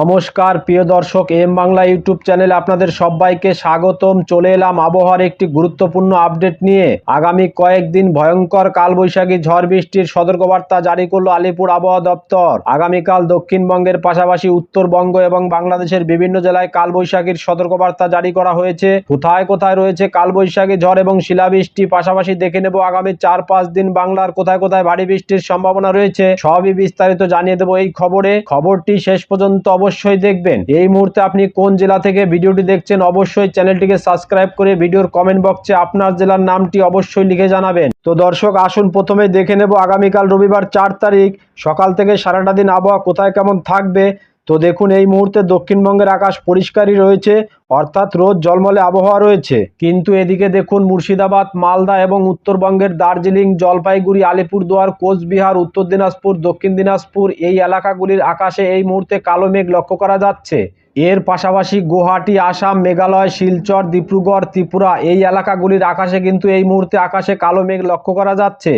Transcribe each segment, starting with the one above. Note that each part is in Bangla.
নমস্কার, প্রিয় দর্শক, এম বাংলা ইউটিউব চ্যানেলে আপনাদের সবাইকে স্বাগতম। চলে এলাম আবহাওয়ার একটি গুরুত্বপূর্ণ আপডেট নিয়ে। আগামী কয়েকদিন ভয়ঙ্কর কালবৈশাখী ঝড় বৃষ্টির সতর্কবার্তা জারি করল আলিপুর আবহাওয়া দপ্তর। আগামীকাল দক্ষিণবঙ্গের পাশাপাশি উত্তরবঙ্গ এবং বাংলাদেশের বিভিন্ন জেলায় কালবৈশাখীর সতর্কবার্তা জারি করা হয়েছে। কোথায় কোথায় রয়েছে কালবৈশাখী ঝড় এবং শিলাবৃষ্টি? পাশাপাশি দেখে নেব আগামী চার পাঁচ দিন বাংলার কোথায় কোথায় ভারী বৃষ্টির সম্ভাবনা রয়েছে। সবই বিস্তারিত জানিয়ে দেবো এই খবরে। খবরটি শেষ পর্যন্ত অবশ্যই দেখবেন। এই মুহূর্তে আপনি কোন জেলা থেকে ভিডিওটি দেখছেন, অবশ্যই চ্যানেলটিকে সাবস্ক্রাইব করে ভিডিওর কমেন্ট বক্সে আপনার জেলার নামটি অবশ্যই লিখে জানাবেন। তো দর্শক, আসুন প্রথমে দেখে নেব আগামীকাল রবিবার চার তারিখ সকাল থেকে সারাটা দিন আবহাওয়া কোথায় কেমন থাকবে তো দেখুন, এই মুহূর্তে দক্ষিণবঙ্গের আকাশ পরিষ্কারই রয়েছে, অর্থাৎ রোদ জলমলে আবহাওয়া রয়েছে। কিন্তু এদিকে দেখুন, মুর্শিদাবাদ, মালদা এবং উত্তরবঙ্গের দার্জিলিং, জলপাইগুড়ি, আলিপুরদুয়ার, কোচবিহার, উত্তর দিনাজপুর, দক্ষিণ দিনাজপুর এই এলাকাগুলির আকাশে এই মুহূর্তে কালো মেঘ লক্ষ্য করা যাচ্ছে। এর পাশাপাশি গুয়াহাটি, আসাম, মেঘালয়, শিলচর, ডিব্রুগড়, ত্রিপুরা এই এলাকাগুলির আকাশে কিন্তু এই মুহূর্তে আকাশে কালো মেঘ লক্ষ্য করা যাচ্ছে।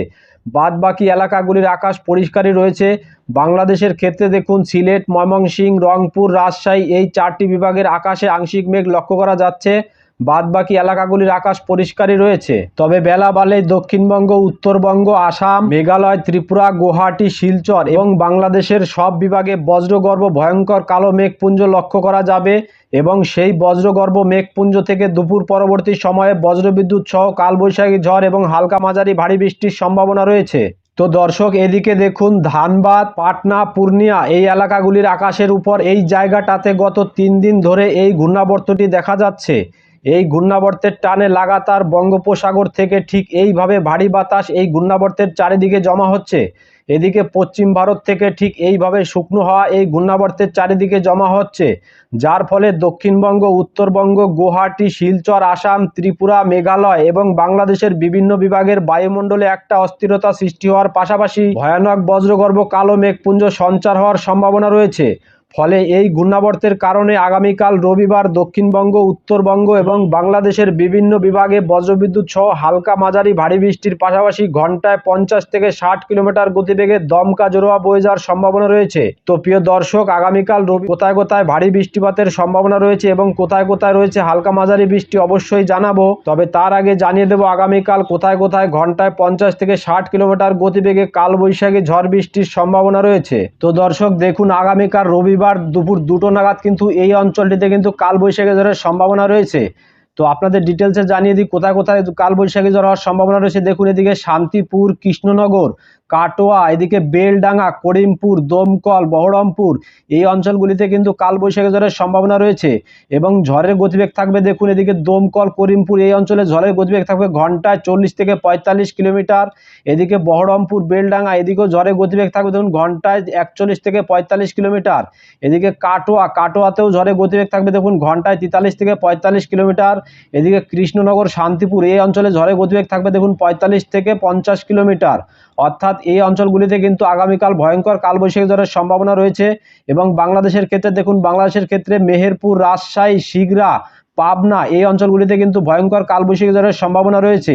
বাদ বাকি এলাকাগুলির আকাশ পরিষ্কারই রয়েছে। বাংলাদেশের ক্ষেত্রে দেখুন, সিলেট, ময়মনসিংহ, রংপুর, রাজশাহী এই চারটি বিভাগের আকাশে আংশিক মেঘ লক্ষ্য করা যাচ্ছে। বাদ বাকি এলাকাগুলির আকাশ পরিষ্কারই রয়েছে। তবে বেলা বালে দক্ষিণবঙ্গ, উত্তরবঙ্গ, আসাম, মেঘালয়, ত্রিপুরা, গুয়াহাটি, শিলচর এবং বাংলাদেশের সব বিভাগে বজ্রগর্ভ ভয়ঙ্কর কালো মেঘপুঞ্জ লক্ষ্য করা যাবে এবং সেই বজ্রগর্ভ মেঘপুঞ্জ থেকে দুপুর পরবর্তী সময়ে বজ্রবিদ্যুৎ সহ কালবৈশাখী ঝড় এবং হালকা মাঝারি ভারী বৃষ্টির সম্ভাবনা রয়েছে। তো দর্শক, এদিকে দেখুন, ধানবাদ, পাটনা, পূর্ণিয়া এই এলাকাগুলির আকাশের উপর এই জায়গাটাতে গত তিন দিন ধরে এই ঘূর্ণাবর্তটি দেখা যাচ্ছে। এই ঘূর্ণাবর্তের টানে লাগাতার বঙ্গোপসাগর থেকে ঠিক এইভাবে ভারী বাতাস এই ঘূর্ণাবর্তের চারিদিকে জমা হচ্ছে। এদিকে পশ্চিম ভারত থেকে ঠিক এইভাবে শুকনো হওয়া এই ঘূর্ণাবর্তের চারিদিকে জমা হচ্ছে। যার ফলে দক্ষিণবঙ্গ, উত্তরবঙ্গ, গুয়াহাটি, শিলচর, আসাম, ত্রিপুরা, মেঘালয় এবং বাংলাদেশের বিভিন্ন বিভাগের বায়ুমণ্ডলে একটা অস্থিরতা সৃষ্টি হওয়ার পাশাপাশি ভয়ানক বজ্রগর্ভ কালো মেঘপুঞ্জ সঞ্চার হওয়ার সম্ভাবনা রয়েছে। ফলে এই ঘূর্ণাবর্তের কারণে আগামীকাল রবিবার দক্ষিণবঙ্গ, উত্তরবঙ্গ এবং বাংলাদেশের বিভিন্ন বিভাগে বজ্রবিদ্যুৎ সহ হালকা মাঝারি ভারী বৃষ্টির পাশাপাশি ঘন্টায় পঞ্চাশ থেকে ষাট কিলোমিটার গতিবেগে দমকা জোরোয়া বয়ে যাওয়ার সম্ভাবনা রয়েছে। তো প্রিয় দর্শক, আগামীকাল রবি কোথায় কোথায় ভারী বৃষ্টিপাতের সম্ভাবনা রয়েছে এবং কোথায় কোথায় রয়েছে হালকা মাঝারি বৃষ্টি অবশ্যই জানাব। তবে তার আগে জানিয়ে দেবো, আগামীকাল কোথায় কোথায় ঘন্টায় পঞ্চাশ থেকে ষাট কিলোমিটার গতিবেগে কালবৈশাখী ঝড় বৃষ্টির সম্ভাবনা রয়েছে। তো দর্শক, দেখুন, আগামীকাল রবিবার দুপুর দুটো নাগাদ কিন্তু এই অঞ্চলটিতে কিন্তু কালবৈশাখী ঝড়ের সম্ভাবনা রয়েছে। তো আপনাদের ডিটেলসে জানিয়ে দিই, কোথায় কোথায় কালবৈশাখী ঝড় হওয়ার সম্ভাবনা রয়েছে। দেখুন এদিকে শান্তিপুর, কৃষ্ণনগর কাটোয়া, এদিকে বেলডাঙ্গা, করিমপুর, দমকল, বহরমপুর, এই অঞ্চলগুলিতে কিন্তু কালবৈশাখী ঝড়ের সম্ভাবনা রয়েছে এবং ঝড়ের গতিবেগ থাকবে, দেখুন, এদিকে দমকল, করিমপুর, এই অঞ্চলে ঝড়ের গতিবেগ থাকবে ঘন্টায় চল্লিশ থেকে পঁয়তাল্লিশ কিলোমিটার, এদিকে বহরমপুর, বেলডাঙ্গা, এদিকেও ঝড়ের গতিবেগ থাকবে, দেখুন, ঘন্টায় একচল্লিশ থেকে পঁয়তাল্লিশ কিলোমিটার, এদিকে কাটোয়া, কাটোয়াতেও ঝড়ের গতিবেগ থাকবে, দেখুন, ঘন্টায় তেতাল্লিশ থেকে পঁয়তাল্লিশ কিলোমিটার, এদিকে কৃষ্ণনগর, শান্তিপুর, এই অঞ্চলে ঝড়ের গতিবেগ থাকবে, দেখুন, পঁয়তাল্লিশ থেকে পঞ্চাশ কিলোমিটার। অর্থাৎ এই অঞ্চলগুলিতে কিন্তু আগামীকাল ভয়ঙ্কর কালবৈশাখী ঝড়ের সম্ভাবনা রয়েছে এবং বাংলাদেশের ক্ষেত্রে দেখুন, বাংলাদেশের ক্ষেত্রে মেহেরপুর, রাজশাহী, শিগরা, পাবনা এই অঞ্চলগুলিতে কিন্তু ভয়ঙ্কর কালবৈশাখী ঝড়ের সম্ভাবনা রয়েছে।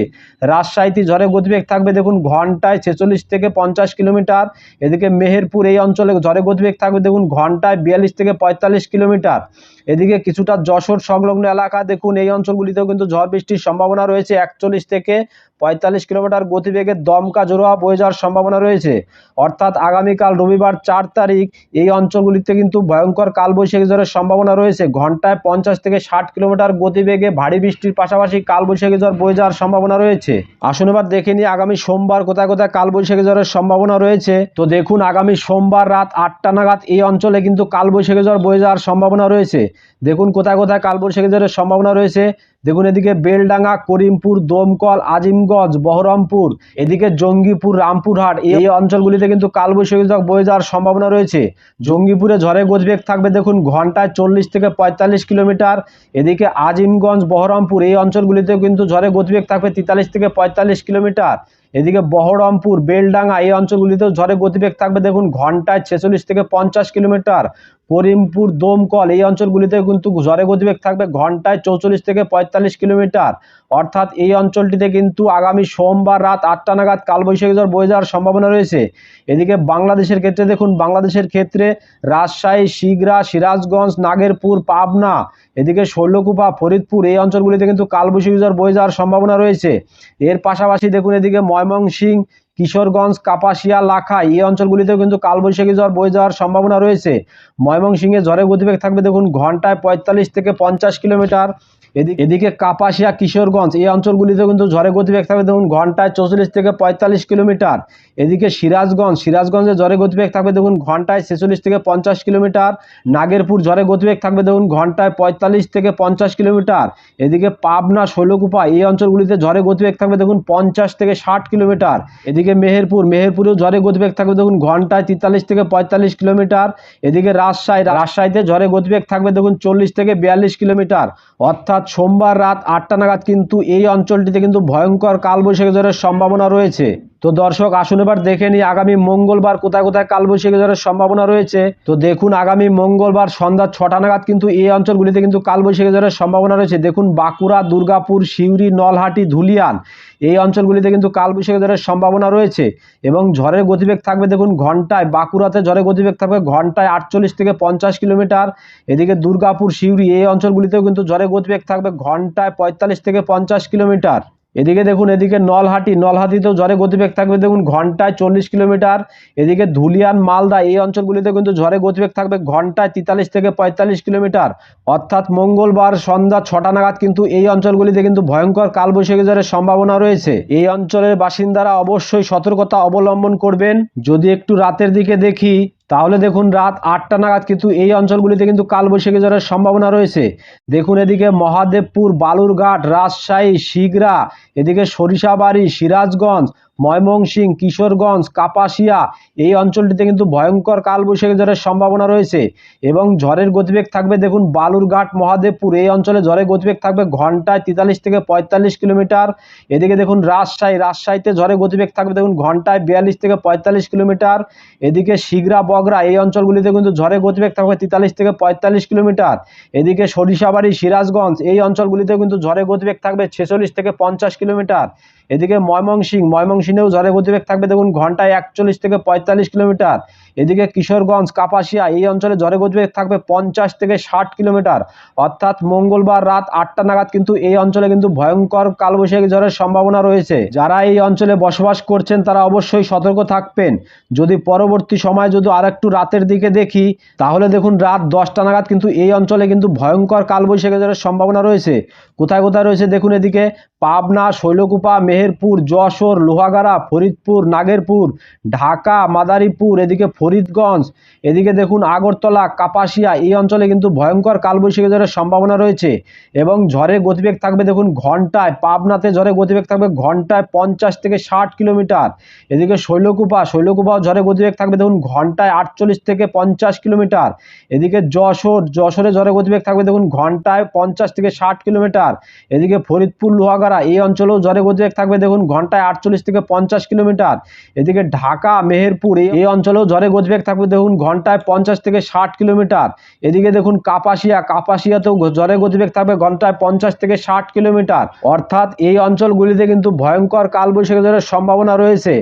রাজশাহীতে ঝড়ের গতিবেগ থাকবে দেখুন, ঘন্টায় ছেচল্লিশ থেকে পঞ্চাশ কিলোমিটার। এদিকে মেহেরপুর এই অঞ্চলে ঝড়ের গতিবেগ থাকবে দেখুন, ঘন্টায় বিয়াল্লিশ থেকে পঁয়তাল্লিশ কিলোমিটার। এদিকে কিছুটা যশোর সংলগ্ন এলাকা, দেখুন এই অঞ্চলগুলিতেও কিন্তু ঝড় বৃষ্টির সম্ভাবনা রয়েছে। একচল্লিশ থেকে পঁয়তাল্লিশ কিলোমিটার গতিবেগে দমকা জোরোয়া বয়ে যাওয়ার সম্ভাবনা রয়েছে। অর্থাৎ আগামীকাল রবিবার চার তারিখ এই অঞ্চলগুলিতে কিন্তু ভয়ঙ্কর কালবৈশাখী ঝড়ের সম্ভাবনা রয়েছে। ঘন্টায় পঞ্চাশ থেকে ষাট কিলোমিটার গতিবেগে ভারী বৃষ্টির পাশাপাশি কালবৈশাখী ঝড় বয়ে যাওয়ার সম্ভাবনা রয়েছে। আসুন এবার দেখে নিই আগামী সোমবার কোথায় কোথায় কালবৈশাখী ঝড়ের সম্ভাবনা রয়েছে। তো দেখুন আগামী সোমবার রাত আটটা নাগাদ এই অঞ্চলে কিন্তু কালবৈশাখী ঝড় বয়ে যাওয়ার সম্ভাবনা রয়েছে। দেখুন কোথায় কোথায় কালবৈশাখী ঝড়ের সম্ভাবনা রয়েছে। দেখুন এদিকে বেলডাঙ্গা, করিমপুর, দমকল, আজিমগঞ্জ, বহরমপুর, এদিকে জঙ্গিপুর, রামপুরহাট এই অঞ্চলগুলিতে কিন্তু কালবৈশাখী ঝড় বয়ে যাওয়ার সম্ভাবনা রয়েছে। জঙ্গিপুরে ঝড়ের গতিবেগ থাকবে দেখুন ঘন্টায় চল্লিশ থেকে পঁয়তাল্লিশ কিলোমিটার। এদিকে আজিমগঞ্জ, বহরমপুর, এই অঞ্চলগুলিতেও কিন্তু ঝড়ের গতিবেগ থাকবে তেতাল্লিশ থেকে পঁয়তাল্লিশ কিলোমিটার। এদিকে বহরমপুর, বেলডাঙ্গা, এই অঞ্চলগুলিতেও ঝড়ের গতিবেগ থাকবে দেখুন ঘন্টায় ছেচল্লিশ থেকে পঞ্চাশ কিলোমিটার। করিমপুর দমকল, এই অঞ্চলগুলিতে কিন্তু ঝড়ে গতিবেগ থাকবে ঘন্টায় চৌচল্লিশ থেকে পঁয়তাল্লিশ কিলোমিটার। অর্থাৎ এই অঞ্চলটিতে কিন্তু আগামী সোমবার রাত আটটা নাগাদ কালবৈশাখী ঝড় বয়ে যাওয়ার সম্ভাবনা রয়েছে। এদিকে বাংলাদেশের ক্ষেত্রে দেখুন, বাংলাদেশের ক্ষেত্রে রাজশাহী, শিগরা, সিরাজগঞ্জ, নাগেরপুর, পাবনা, এদিকে শৈলকুপা, ফরিদপুর, এই অঞ্চলগুলিতে কিন্তু কালবৈশাখী ঝড় বয়ে যাওয়ার সম্ভাবনা রয়েছে। এর পাশাপাশি দেখুন, এদিকে ময়মনসিংহ কিশোরগঞ্জ, কাপাসিয়া, লাখা এই অঞ্চলগুলিতেও কিন্তু কালবৈশাখী ঝড় বয়ে যাওয়ার সম্ভাবনা রয়েছে। ময়মনসিংহে ঝড়ের গতিবেগ থাকবে দেখুন, ঘন্টায় পঁয়তাল্লিশ থেকে পঞ্চাশ কিলোমিটার। এদিকে কাপাসিয়া, কিশোরগঞ্জ, এই অঞ্চলগুলিতে কিন্তু ঝড়ের গতিবেগ থাকবে। দেখুন, ঘন্টায় চৌচল্লিশ থেকে পঁয়তাল্লিশ কিলোমিটার। এদিকে সিরাজগঞ্জ, সিরাজগঞ্জে ঝড়ের গতিবেগ থাকবে। দেখুন, ঘন্টায় ছেচল্লিশ থেকে পঞ্চাশ কিলোমিটার। নাগেরপুর ঝড়ের গতিবেগ থাকবে। দেখুন, ঘন্টায় পঁয়তাল্লিশ থেকে পঞ্চাশ কিলোমিটার। এদিকে পাবনা, শৈলকুপা, এই অঞ্চলগুলিতে ঝড়ের গতিবেগ থাকবে। দেখুন, পঞ্চাশ থেকে ষাট কিলোমিটার। এদিকে মেহেরপুর, মেহেরপুরেও ঝড়ের গতিবেগ থাকবে। দেখুন, ঘন্টায় তেতাল্লিশ থেকে পঁয়তাল্লিশ কিলোমিটার। এদিকে রাজশাহী, রাজশাহীতে ঝড়ের গতিবেগ থাকবে। দেখুন, চল্লিশ থেকে বিয়াল্লিশ কিলোমিটার। অর্থাৎ সোমবার রাত আটটা নাগাদ কিন্তু এই অঞ্চলটিতে কিন্তু ভয়ঙ্কর কালবৈশাখী ঝড়ের সম্ভাবনা রয়েছে। তো দর্শক, আসুন এবার দেখে নিই আগামী মঙ্গলবার কোথায় কোথায় কালবৈশাখী ঝড়ের সম্ভাবনা রয়েছে। তো দেখুন, আগামী মঙ্গলবার সন্ধ্যা ছটা নাগাদ কিন্তু এই অঞ্চলগুলিতে কিন্তু কালবৈশাখী ঝড়ের সম্ভাবনা রয়েছে। দেখুন, বাঁকুড়া, দুর্গাপুর, সিউড়ি, নলহাটি, ধুলিয়ান, এই অঞ্চলগুলিতে কিন্তু কালবৈশাখী ঝড়ের সম্ভাবনা রয়েছে। এবং ঝড়ের গতিবেগ থাকবে দেখুন ঘন্টায়, বাঁকুড়াতে ঝড়ের গতিবেগ থাকবে ঘন্টায় আটচল্লিশ থেকে পঞ্চাশ কিলোমিটার। এদিকে দুর্গাপুর, সিউড়ি, এই অঞ্চলগুলিতেও কিন্তু ঝড়ের গতিবেগ থাকবে ঘন্টায় পঁয়তাল্লিশ থেকে পঞ্চাশ কিলোমিটার। এদিকে দেখুন, এদিকে নলহাটি, নলহাটিতেও ঝড়ে গতিবেগ থাকবে। দেখুন, ঘন্টায় চল্লিশ কিলোমিটার। এদিকে ধুলিয়ান, মালদা, এই অঞ্চলগুলিতে কিন্তু ঝড়ে গতিবেগ থাকবে ঘন্টায় তেতাল্লিশ থেকে পঁয়তাল্লিশ কিলোমিটার। অর্থাৎ মঙ্গলবার সন্ধ্যা ছটা নাগাদ কিন্তু এই অঞ্চলগুলিতে কিন্তু ভয়ঙ্কর কালবৈশাখী ঝড়ের সম্ভাবনা রয়েছে। এই অঞ্চলের বাসিন্দারা অবশ্যই সতর্কতা অবলম্বন করবেন। যদি একটু রাতের দিকে দেখি তাহলে দেখুন রাত আটটা নাগাদ কিন্তু এই অঞ্চলগুলিতে কিন্তু কালবৈশাখী জ্বরের সম্ভাবনা রয়েছে। দেখুন এদিকে মহাদেবপুর, বালুরঘাট, রাজশাহী, শিগরা, এদিকে সরিষাবাড়ি, সিরাজগঞ্জ ময়মনসিংহ কিশোরগঞ্জ, কাপাসিয়া, এই অঞ্চলটিতে কিন্তু ভয়ঙ্কর কালবৈশাখী ঝড়ের সম্ভাবনা রয়েছে। এবং ঝড়ের গতিবেগ থাকবে দেখুন বালুরঘাট, মহাদেবপুর। এই অঞ্চলে ঝড়ের গতিবেগ থাকবে ঘন্টায় তেতাল্লিশ থেকে পঁয়তাল্লিশ কিলোমিটার। এদিকে দেখুন রাজশাহী, রাজশাহীতে ঝড়ের গতিবেগ থাকবে দেখুন ঘন্টায় বিয়াল্লিশ থেকে পঁয়তাল্লিশ কিলোমিটার। এদিকে শিগরা, বগরা, এই অঞ্চলগুলিতে কিন্তু ঝড়ের গতিবেগ থাকবে তেতাল্লিশ থেকে পঁয়তাল্লিশ কিলোমিটার। এদিকে সরিষাবাড়ি, সিরাজগঞ্জ, এই অঞ্চলগুলিতেও কিন্তু ঝড়ের গতিবেগ থাকবে ছেচল্লিশ থেকে পঞ্চাশ কিলোমিটার। এদিকে ময়মনসিং ময়মনসিংহেও ঝড়ের গতিবেগ থাকবে। দেখুন ঘন্টায় একচল্লিশ থেকে পঁয়তাল্লিশ কিলোমিটার। এদিকে কিশোরগঞ্জ, কাপাসিয়া এই অঞ্চলে ঝড়ের গতিবেগ থাকবে পঞ্চাশ থেকে ষাট কিলোমিটার। অর্থাৎ মঙ্গলবার রাত আটটা নাগাদ কিন্তু এই অঞ্চলে কিন্তু ভয়ঙ্কর কালবৈশাখী ঝড়ের সম্ভাবনা রয়েছে। যারা এই অঞ্চলে বসবাস করছেন, তারা অবশ্যই সতর্ক থাকবেন। যদি পরবর্তী সময় যদি আর একটু রাতের দিকে দেখি, তাহলে দেখুন রাত দশটা নাগাদ কিন্তু এই অঞ্চলে কিন্তু ভয়ঙ্কর কালবৈশাখী ঝড়ের সম্ভাবনা রয়েছে। কোথায় কোথায় রয়েছে দেখুন এদিকে, পাবনা, শৈলকুপা, মেহেরপুর, যশোর, লোহাগাড়া, ফরিদপুর, নাগেরপুর, ঢাকা, মাদারীপুর, এদিকে ফরিদগঞ্জ। এদিকে দেখুন আগরতলা, কাপাসিয়া, এই অঞ্চলে কিন্তু ভয়ঙ্কর কালবৈশাখী ঝড়ের সম্ভাবনা রয়েছে এবং ঝড়ের গতিবেগ থাকবে দেখুন ঘন্টায়, পাবনাতে ঝড়ের গতিবেগ থাকবে ঘন্টায় পঞ্চাশ থেকে ষাট কিলোমিটার। এদিকে শৈলকুপা, শৈলকুপাও ঝড়ের গতিবেগ থাকবে দেখুন ঘন্টায় আটচল্লিশ থেকে পঞ্চাশ কিলোমিটার। এদিকে যশোর, যশোরে ঝড়ের গতিবেগ থাকবে দেখুন ঘন্টায় পঞ্চাশ থেকে ষাট কিলোমিটার। এদিকে ফরিদপুর, লোহাগাড়া, এই অঞ্চলেও ঝড়ের গতিবেগ থাকবে দেখুন ঘন্টায় আটচল্লিশ থেকে পঞ্চাশ কিলোমিটার। এদিকে ঢাকা, মেহেরপুর, এই- অঞ্চলেও ঝড়ের গতিবেগ থাকবে, দেখুন, ঘন্টায় পঞ্চাশ থেকে ষাট কিলোমিটার। এদিকে দেখুন, কাপাসিয়া, কাপাসিয়াতেও ঝড়ের গতিবেগ থাকবে, ঘন্টায় পঞ্চাশ থেকে ষাট কিলোমিটার। অর্থাৎ এই অঞ্চলগুলিতে কিন্তু ভয়ঙ্কর কালবৈশাখী ঝড়ের সম্ভাবনা রয়েছে।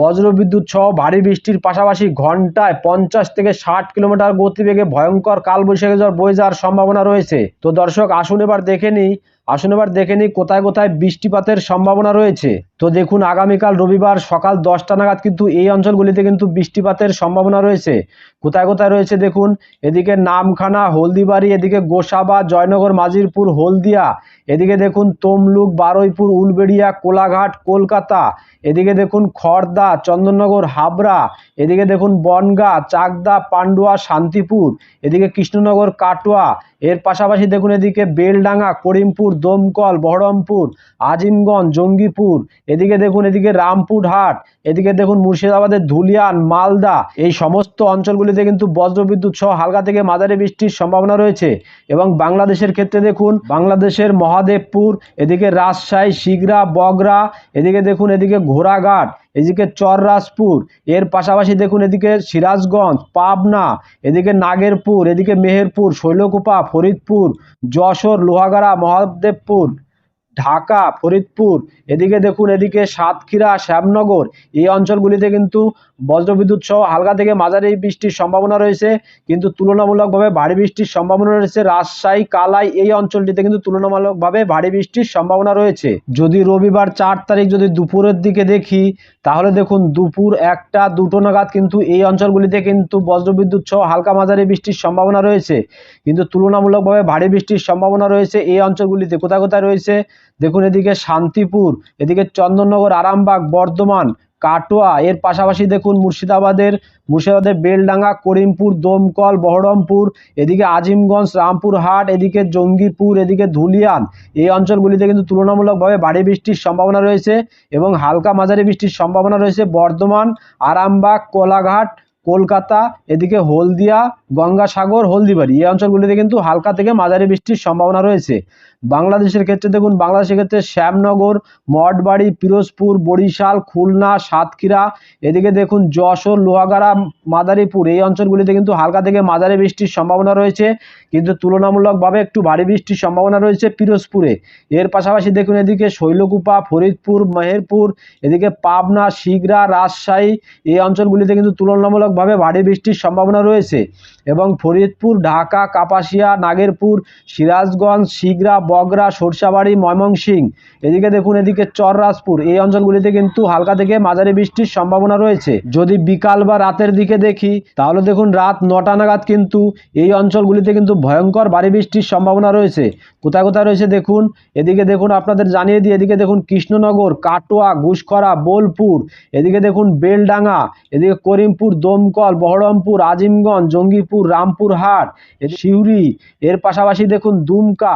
বজ্রবিদ্যুৎ সহ ভারী বৃষ্টির পাশাপাশি ঘন্টায় পঞ্চাশ থেকে ষাট কিলোমিটার গতিবেগে ভয়ঙ্কর কালবৈশাখী ঝড় বয়ে যাওয়ার সম্ভাবনা রয়েছে। তো দর্শক, আসুন এবার দেখে নিই আসুন এবার দেখে নিই কোথায় কোথায় বৃষ্টিপাতের সম্ভাবনা রয়েছে। তো দেখুন, আগামীকাল রবিবার সকাল দশটা নাগাদ কিন্তু এই অঞ্চলগুলিতে কিন্তু বৃষ্টিপাতের সম্ভাবনা রয়েছে। কোথায় কোথায় রয়েছে দেখুন, এদিকে নামখানা, হলদিবাড়ি, এদিকে গোসাবা, জয়নগর, মাজিরপুর, হলদিয়া, এদিকে দেখুন তমলুক, বারুইপুর, উলবেড়িয়া, কোলাঘাট, কলকাতা, এদিকে দেখুন খড়দা চন্দননগর, হাবড়া, এদিকে দেখুন বনগা, চাকদা, পান্ডুয়া, শান্তিপুর, এদিকে কৃষ্ণনগর, কাটোয়া, এর পাশাপাশি দেখুন এদিকে বেলডাঙ্গা, করিমপুর দমকল, বহরমপুর, আজিমগঞ্জ, জঙ্গিপুর, এদিকে দেখুন এদিকে রামপুরহাট, এদিকে দেখুন মুর্শিদাবাদের ধুলিয়ান, মালদা, এই সমস্ত অঞ্চলগুলিতে কিন্তু বজ্রবিদ্যুৎ সহ হালকা থেকে মাঝারি বৃষ্টির সম্ভাবনা রয়েছে এবং বাংলাদেশের ক্ষেত্রে দেখুন বাংলাদেশের মহাদেবপুর, এদিকে রাজশাহী, শিগরা, বগরা, এদিকে দেখুন এদিকে ঘোড়াঘাট এদিকে চররাজপুর, এর পাশাপাশি দেখুন এদিকে সিরাজগঞ্জ, পাবনা, এদিকে নাগেরপুর, এদিকে মেহেরপুর, শৈলকুপা, ফরিদপুর, যশোর, লোহাগাড়া, মহাদেবপুর। ঢাকা, ফরিদপুর, এদিকে দেখুন, এদিকে সাতক্ষীরা, শ্যামনগর, এই অঞ্চলগুলিতে কিন্তু বজ্রবিদ্যুৎ সহ হালকা থেকে মাঝারি বৃষ্টির সম্ভাবনা রয়েছে। কিন্তু তুলনামূলকভাবে ভারী বৃষ্টির সম্ভাবনা রয়েছে। রাজশাহী, কালাই এই অঞ্চলটিতে কিন্তু তুলনামূলকভাবে ভারী বৃষ্টির সম্ভাবনা রয়েছে। যদি রবিবার চার তারিখ যদি দুপুরের দিকে দেখি, তাহলে দেখুন, দুপুর একটা, দুটো নাগাদ কিন্তু এই অঞ্চলগুলিতে কিন্তু বজ্রবিদ্যুৎ সহ হালকা মাঝারি বৃষ্টির সম্ভাবনা রয়েছে। কিন্তু তুলনামূলকভাবে ভারী বৃষ্টির সম্ভাবনা রয়েছে এই অঞ্চলগুলিতে। কোথায় কোথায় রয়েছে? দেখুন এদিকে শান্তিপুর, এদিকে চন্দননগর, আরামবাগ, বর্ধমান, কাটোয়া, এর পাশাপাশি দেখুন মুর্শিদাবাদের মুর্শিদাবাদের বেলডাঙ্গা, করিমপুর, দমকল, বহরমপুর, এদিকে আজিমগঞ্জ, রামপুরহাট, এদিকে জঙ্গিপুর, এদিকে ধুলিয়ান। এই অঞ্চলগুলিতে কিন্তু তুলনামূলকভাবে ভারী বৃষ্টির সম্ভাবনা রয়েছে এবং হালকা মাঝারি বৃষ্টির সম্ভাবনা রয়েছে বর্ধমান, আরামবাগ, কোলাঘাট, কলকাতা, এদিকে হলদিয়া, গঙ্গাসাগর, হলদিবাড়ি। এই অঞ্চলগুলিতে কিন্তু হালকা থেকে মাঝারি বৃষ্টির সম্ভাবনা রয়েছে। বাংলাদেশের ক্ষেত্রে দেখুন, বাংলাদেশের ক্ষেত্রে শ্যামনগর, মঠবাড়ি, পিরোজপুর, বরিশাল, খুলনা, সাতক্ষীরা, এদিকে দেখুন যশোর, লোহাগাড়া, মাদারীপুর, এই অঞ্চলগুলিতে কিন্তু হালকা থেকে মাঝারি বৃষ্টির সম্ভাবনা রয়েছে। কিন্তু তুলনামূলকভাবে একটু ভারী বৃষ্টির সম্ভাবনা রয়েছে পিরোজপুরে। এর পাশাপাশি দেখুন এদিকে শৈলকুপা, ফরিদপুর, মেহেরপুর, এদিকে পাবনা, শিগরা, রাজশাহী, এই অঞ্চলগুলিতে কিন্তু তুলনামূলকভাবে ভারী বৃষ্টির সম্ভাবনা রয়েছে। এবং ফরিদপুর, ঢাকা, কাপাসিয়া, নাগেরপুর, সিরাজগঞ্জ, শিগরা, বগরা সরষাবাড়ি ময়মনসিংহ। এদিকে দেখুন, এদিকে চররাজপুর। এই অঞ্চলগুলিতে কিন্তু হালকা থেকে মাঝারি বৃষ্টির সম্ভাবনা রয়েছে। যদি বিকাল বা রাতের দিকে দেখি, তাহলে দেখুন, রাত নটা নাগাদ কিন্তু এই অঞ্চলগুলিতে কিন্তু ভয়ঙ্কর ভারী বৃষ্টির সম্ভাবনা রয়েছে। কোথায় কোথায় রয়েছে দেখুন, এদিকে দেখুন, আপনাদের জানিয়ে দিই, এদিকে দেখুন, কৃষ্ণনগর, কাটোয়া, ঘুষখরা, বোলপুর। এদিকে দেখুন, বেলডাঙ্গা, এদিকে করিমপুর, দমকল, বহরমপুর, আজিমগঞ্জ জঙ্গিপুর রামপুরহাট সিউড়ি, এর পাশাপাশি দেখুন দুমকা,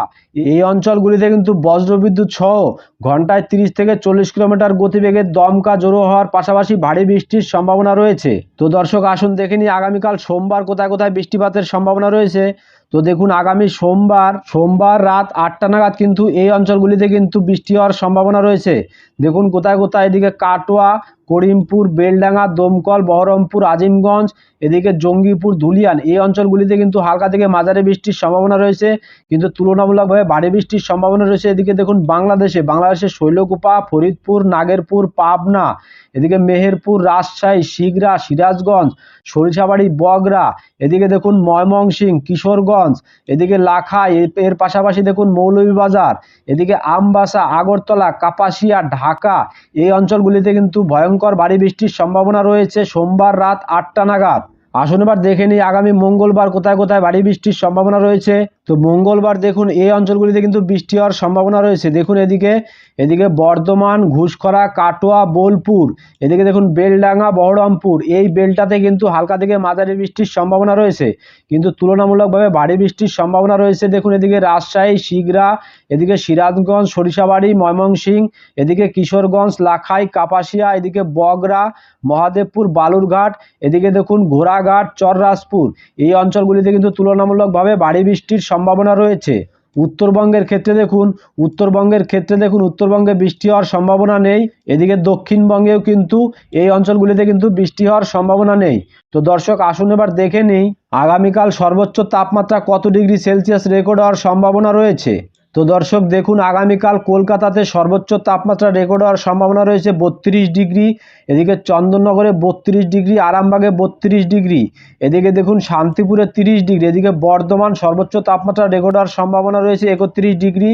এই অঞ্চলগুলিতে কিন্তু বজ্রবিদ্যুৎ সহ ঘন্টায় তিরিশ থেকে চল্লিশ কিলোমিটার গতিবেগে দমকা জোরো হওয়ার পাশাপাশি ভারী বৃষ্টির সম্ভাবনা রয়েছে। তো দর্শক, আসুন দেখে নিই, আগামীকাল সোমবার কোথায় কোথায় বৃষ্টিপাতের সম্ভাবনা রয়েছে। তো দেখুন, আগামী সোমবার সোমবার রাত আটটা নাগাদ কিন্তু এই অঞ্চলগুলিতে কিন্তু বৃষ্টি হওয়ার সম্ভাবনা রয়েছে। দেখুন, কোথায় কোথায় এদিকে কাটোয়া করিমপুর, বেলডাঙ্গা, দমকল, বহরমপুর, আজিমগঞ্জ, এদিকে জঙ্গিপুর, ধুলিয়ান এই অঞ্চলগুলিতে কিন্তু হালকা থেকে মাঝারি বৃষ্টির সম্ভাবনা রয়েছে। কিন্তু তুলনামূলকভাবে ভারী বৃষ্টির সম্ভাবনা রয়েছে। এদিকে দেখুন বাংলাদেশে, বাংলাদেশের শৈলকুপা, ফরিদপুর, নাগেরপুর, পাবনা এদিকে মেহেরপুর, রাজশাহী, শিগরা, সিরাজগঞ্জ, সরিষাবাড়ি, বগরা, এদিকে দেখুন ময়মনসিংহ, কিশোরগঞ্জ, এদিকে লাখাই, এর পাশাপাশি দেখুন মৌলভীবাজার, এদিকে আমবাসা, আগরতলা, কাপাসিয়া, ঢাকা, এই অঞ্চলগুলিতে কিন্তু ভয়ঙ্কর ভারী বৃষ্টির সম্ভাবনা রয়েছে সোমবার রাত আটটা নাগাদ। আসুন এবার দেখে নিই আগামী মঙ্গলবার কোথায় কোথায় ভারী বৃষ্টির সম্ভাবনা রয়েছে। তো মঙ্গলবার দেখুন, এই অঞ্চলগুলিতে কিন্তু বৃষ্টি হওয়ার সম্ভাবনা রয়েছে। দেখুন এদিকে এদিকে বর্ধমান, ঘুষখরা, কাটোয়া, বোলপুর, এদিকে দেখুন বেলডাঙ্গা, বহরমপুর, এই বেলটাতে কিন্তু হালকা থেকে মাঝারি বৃষ্টির সম্ভাবনা রয়েছে। কিন্তু তুলনামূলকভাবে ভারী বৃষ্টির সম্ভাবনা রয়েছে। দেখুন এদিকে রাজশাহী, শিগরা, এদিকে সিরাজগঞ্জ, সরিষাবাড়ি, ময়মনসিং, এদিকে কিশোরগঞ্জ, লাখাই, কাপাসিয়া, এদিকে বগরা, মহাদেবপুর, বালুরঘাট, এদিকে দেখুন ঘোড়াঘাট, চররাজপুর। এই অঞ্চলগুলিতে কিন্তু তুলনামূলকভাবে ভারী বৃষ্টির সম্ভাবনা রয়েছে। উত্তরবঙ্গের ক্ষেত্রে দেখুন, উত্তরবঙ্গের ক্ষেত্রে দেখুন, উত্তরবঙ্গে বৃষ্টি হওয়ার সম্ভাবনা নেই। এদিকে দক্ষিণবঙ্গেও কিন্তু এই অঞ্চলগুলিতে কিন্তু বৃষ্টি হওয়ার সম্ভাবনা নেই। তো দর্শক, আসুন এবার দেখে নিই, আগামীকাল সর্বোচ্চ তাপমাত্রা কত ডিগ্রি সেলসিয়াস রেকর্ড হওয়ার সম্ভাবনা রয়েছে? তো দর্শক, দেখুন, আগামীকাল কলকাতাতে সর্বোচ্চ তাপমাত্রা রেকর্ড হওয়ার সম্ভাবনা রয়েছে বত্রিশ ডিগ্রি, এদিকে চন্দননগরে বত্রিশ ডিগ্রি, আরামবাগে বত্রিশ ডিগ্রি, এদিকে দেখুন, শান্তিপুরে তিরিশ ডিগ্রি, এদিকে বর্ধমান সর্বোচ্চ তাপমাত্রা রেকর্ড হওয়ার সম্ভাবনা রয়েছে একত্রিশ ডিগ্রি,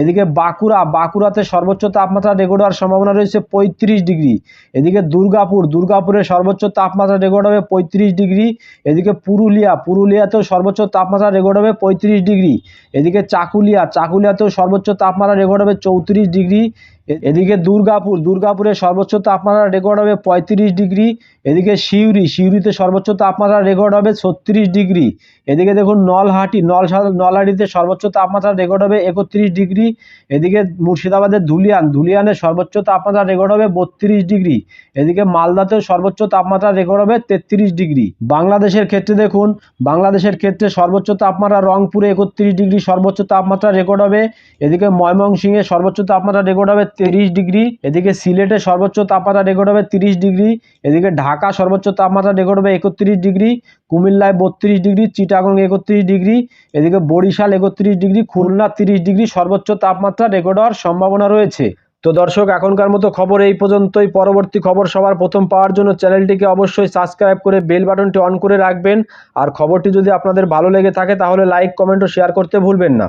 এদিকে বাঁকুড়া, বাঁকুড়াতে সর্বোচ্চ তাপমাত্রা রেকর্ড হওয়ার সম্ভাবনা রয়েছে পঁয়ত্রিশ ডিগ্রি, এদিকে দুর্গাপুর, দুর্গাপুরে সর্বোচ্চ তাপমাত্রা রেকর্ড হবে পঁয়ত্রিশ ডিগ্রি, এদিকে পুরুলিয়া, পুরুলিয়াতেও সর্বোচ্চ তাপমাত্রা রেকর্ড হবে পঁয়ত্রিশ ডিগ্রি, এদিকে চাকুলিয়া চাকুলিয়াতেও সর্বোচ্চ তাপমাত্রা রেকর্ড হবে চৌত্রিশ ডিগ্রি এদিকে দুর্গাপুর, দুর্গাপুরে সর্বোচ্চ তাপমাত্রা রেকর্ড হবে পঁয়ত্রিশ ডিগ্রি, এদিকে সিউড়ি, সিউড়িতে সর্বোচ্চ তাপমাত্রা রেকর্ড হবে ছত্রিশ ডিগ্রি, এদিকে দেখুন নলহাটি, নল নলহাটিতে সর্বোচ্চ তাপমাত্রা রেকর্ড হবে একত্রিশ ডিগ্রি, এদিকে মুর্শিদাবাদের ধুলিয়ান ধুলিয়ানের সর্বোচ্চ তাপমাত্রা রেকর্ড হবে বত্রিশ ডিগ্রি, এদিকে মালদাতেও সর্বোচ্চ তাপমাত্রা রেকর্ড হবে তেত্রিশ ডিগ্রি। বাংলাদেশের ক্ষেত্রে দেখুন, বাংলাদেশের ক্ষেত্রে সর্বোচ্চ তাপমাত্রা রংপুরে একত্রিশ ডিগ্রি সর্বোচ্চ তাপমাত্রা রেকর্ড হবে, এদিকে ময়মনসিংহে সর্বোচ্চ তাপমাত্রা রেকর্ড হবে তিরিশ ডিগ্রি, এদিকে সিলেটে সর্বোচ্চ তাপমাত্রা রেকর্ড হবে তিরিশ ডিগ্রি, এদিকে ঢাকা সর্বোচ্চ তাপমাত্রা রেকর্ড হবে একত্রিশ ডিগ্রি, কুমিল্লায় বত্রিশ ডিগ্রি, চিটাগং একত্রিশ ডিগ্রি, এদিকে বরিশাল একত্রিশ ডিগ্রি, খুলনা তিরিশ ডিগ্রি, সর্বোচ্চ তাপমাত্রা রেকর্ড হওয়ার সম্ভাবনা রয়েছে। তো দর্শক, এখনকার মতো খবর এই পর্যন্তই। পরবর্তী খবর সবার প্রথম পাওয়ার জন্য চ্যানেলটিকে অবশ্যই সাবস্ক্রাইব করে বেল বাটনটি অন করে রাখবেন। আর খবরটি যদি আপনাদের ভালো লেগে থাকে, তাহলে লাইক কমেন্ট ও শেয়ার করতে ভুলবেন না।